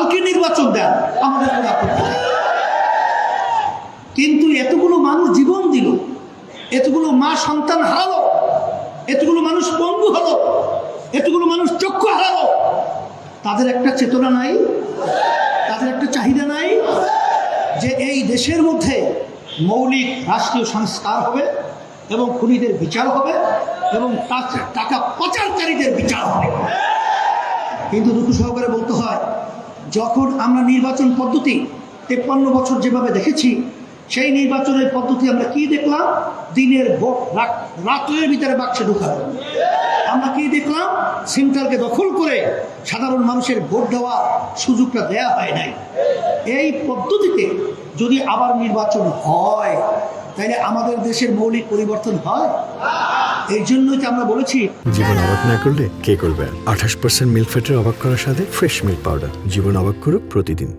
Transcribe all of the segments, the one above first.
কালকে নির্বাচন দেন, আমাদের কোনো আপত্তি। কিন্তু এতগুলো মানুষ জীবন দিল, এতগুলো মা সন্তান হারালো, এতগুলো মানুষ পঙ্গু হলো, এতগুলো মানুষ চক্ষু হারালো, তাদের একটা চেতনা নাই, তাদের একটা চাহিদা নাই যে এই দেশের মধ্যে মৌলিক রাষ্ট্রীয় সংস্কার হবে এবং খুনিদের বিচার হবে এবং টাকা পাচারকারীদের বিচার হবে কিন্তু দুঃখ সহকারে বলতে হয় যখন আমরা নির্বাচন পদ্ধতি তেপ্পান্ন বছর যেভাবে দেখেছি, সেই নির্বাচনের পদ্ধতি আমরা কি দেখলাম? দিনের ভোট রাত্রের ভিতরে বাক্সে ঢুকানো আমরা কি দেখলাম? সেন্ট্রালকে দখল করে সাধারণ মানুষের ভোট দেওয়া সুযোগটা দেয়া হয় নাই। এই পদ্ধতিতে যদি আবার নির্বাচন হয় তাহলে আমাদের দেশের মৌলিক পরিবর্তন হয়? এই জন্যই তো আমরা বলেছি। জীবন অবাক না করলে কে করবে আঠাশ পার্সেন্ট মিল্ক ফ্যাটের অবাক করার সাথে ফ্রেশ মিল্ক পাউডার জীবন অবাক করুক প্রতিদিন।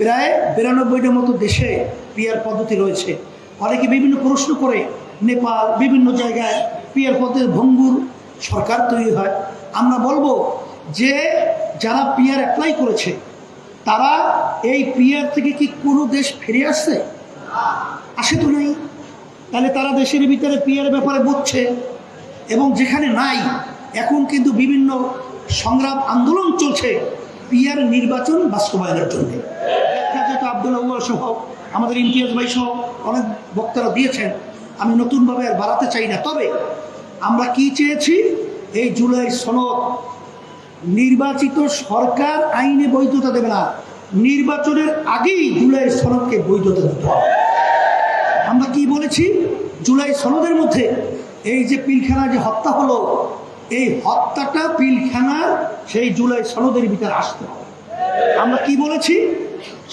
প্রায় বিরানব্বইটার মতো দেশে পিয়ার পদ্ধতি রয়েছে। অনেকে বিভিন্ন প্রশ্ন করে নেপাল বিভিন্ন জায়গায় পিয়ার পদ্ধতির ভঙ্গুর সরকার তৈরি হয়। আমরা বলব যে যারা পিয়ার অ্যাপ্লাই করেছে তারা এই পিয়ার থেকে কি কোনো দেশ ফিরে আসছে? আসে তো নাই। তাহলে তারা দেশের ভিতরে পিয়ারের ব্যাপারে বুঝছে। এবং যেখানে নাই, এখন কিন্তু বিভিন্ন সংগ্রাম আন্দোলন চলছে পিয়ার নির্বাচন বাস্তবায়নের জন্য। ব্যাখ্যা আব্দুল আউ্বাল সহ, আমাদের ইমতিয়াজ ভাই সহ অনেক বক্তারা দিয়েছেন, আমি নতুনভাবে আর বাড়াতে চাই না। তবে আমরা কি চেয়েছি? এই জুলাই সনদ, নির্বাচিত সরকার আইনে বৈধতা দেবে না, নির্বাচনের আগেই জুলাই সনদকে বৈধতা দিতে হবে। আমরা কি বলেছি? জুলাই সনদের মধ্যে এই যে পিলখানা যে হত্যা হলো, এই হত্যাটা পিলখানার সেই জুলাই সনদের ভিতরে আসতে হবে। আমরা কি বলেছি?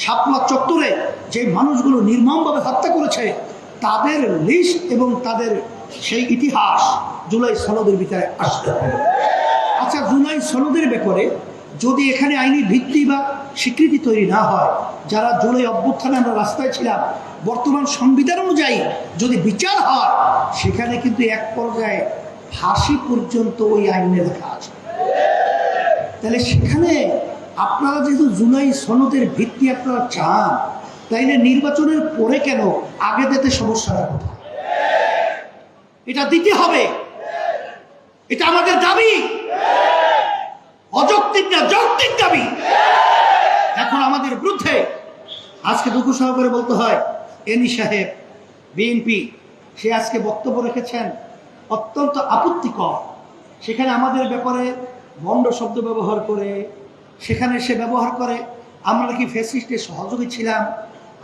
শাপলা চত্বরে যে মানুষগুলো নির্মমভাবে হত্যা করেছে, তাদের লিস্ট এবং তাদের সেই ইতিহাস জুলাই সনদের ভিতরে আসতে হবে। আচ্ছা জুলাই সনদের ব্যাপারে যদি এখানে আইনি ভিত্তি বা স্বীকৃতি তৈরি না হয়, যারা জুলাই অভ্যুত্থানে আমরা রাস্তায় ছিলাম, বর্তমান সংবিধান অনুযায়ী যদি বিচার হয়, সেখানে কিন্তু এক পর্যায়ে ফাঁসি পর্যন্ত ওই আইনে লেখা আছে। তাহলে সেখানে আপনারা যেহেতু জুলাই সনদের ভিত্তি আপনারা চান, তাইলে নির্বাচনের পরে কেন আগে দিতে সমস্যাটা কোথায়? এটা দিতে হবে। এটা আমাদের দাবি। অযৌক্তিক না, যৌক্তিক দাবি। এখন আমাদের বিরুদ্ধে আজকে দুঃখ সহকারে বলতে হয়, এনি সাহেব, বিএনপি, সে আজকে বক্তব্য রেখেছেন অত্যন্ত আপত্তিকর। সেখানে আমাদের ব্যাপারে বন্ড শব্দ ব্যবহার করে, সেখানে সে ব্যবহার করে, আমরা নাকি ফেসিস্টের সহযোগী ছিলাম।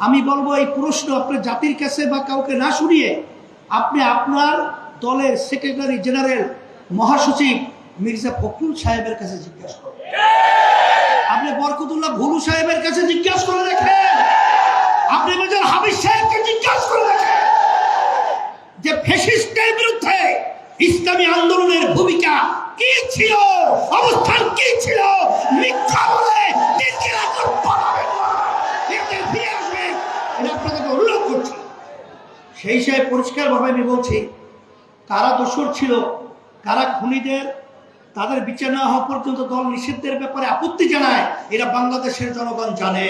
আমি বলব এই প্রশ্ন আপনার জাতির কাছে বা কাউকে না শুনিয়ে, আপনি আপনার দলের সেক্রেটারি জেনারেল মহাসচিব মির্জা ফখরুল সাহেবের কাছে জিজ্ঞাসা করুন আপনি বরকতুল্লাহ ভুলু সাহেবের কাছে জিজ্ঞাসা করে দেখেন। আপনি মেজর হাবিজ সাহেবকে জিজ্ঞাসা করে দেখেন যে ফেসিস্টের বিরুদ্ধে ইসলামী আন্দোলনের ভূমিকা কি ছিল, অবস্থান কি ছিল, মিথ্যা বলে সেই সাহেব পরিষ্কারভাবে আমি বলছি, কারা দোষর ছিল, কারা খুনিদের তাদের বিচার না হওয়া পর্যন্ত দল নিষিদ্ধের ব্যাপারে আপত্তি জানায়। এটা বাংলাদেশের জনগণ জানে।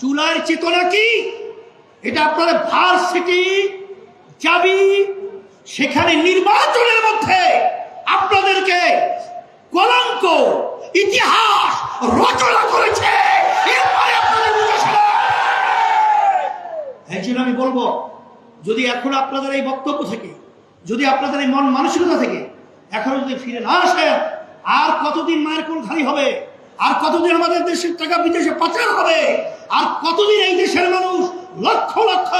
জুলাইয়ের চেতনা কি? এটা আপনার ভার্সিটি যাবি সেখানে নির্বাচনের মধ্যে আপনাদেরকে কলঙ্ক, ইতিহাস রচনা করেছে। আপনাদের এই জন্য আমি বলব, যদি এখন আপনাদের এই বক্তব্য থেকে, যদি আপনাদের এই মন মানসিকতা থেকে এখন যদি ফিরে না আসেন আর কতদিন মায়ের কোল খালি হবে? আর কতদিন আমাদের দেশের টাকা বিদেশে পাচার হবে? আর কতদিন এই দেশের মানুষ লক্ষ লক্ষ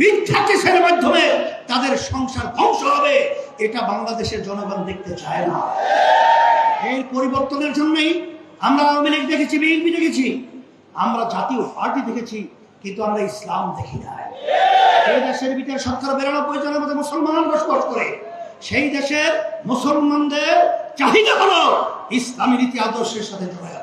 মিথ্যা কেসের মাধ্যমে তাদের সংসার ধ্বংস হবে? এটা বাংলাদেশের জনগণ দেখতে চায় না। এর পরিবর্তনের জন্যই আমরা আওয়ামী লীগ দেখেছি, বিএনপি দেখেছি, আমরা জাতীয় পার্টি দেখেছি, কিন্তু আমরা ইসলাম দেখি না এই দেশের ভিতরে সরকার বিরানব্বই জনের মধ্যে মুসলমান বসবাস করে। সেই দেশের মুসলমানদের চাহিদা হলো ইসলামী রীতি আদর্শের সাথে জড়ায়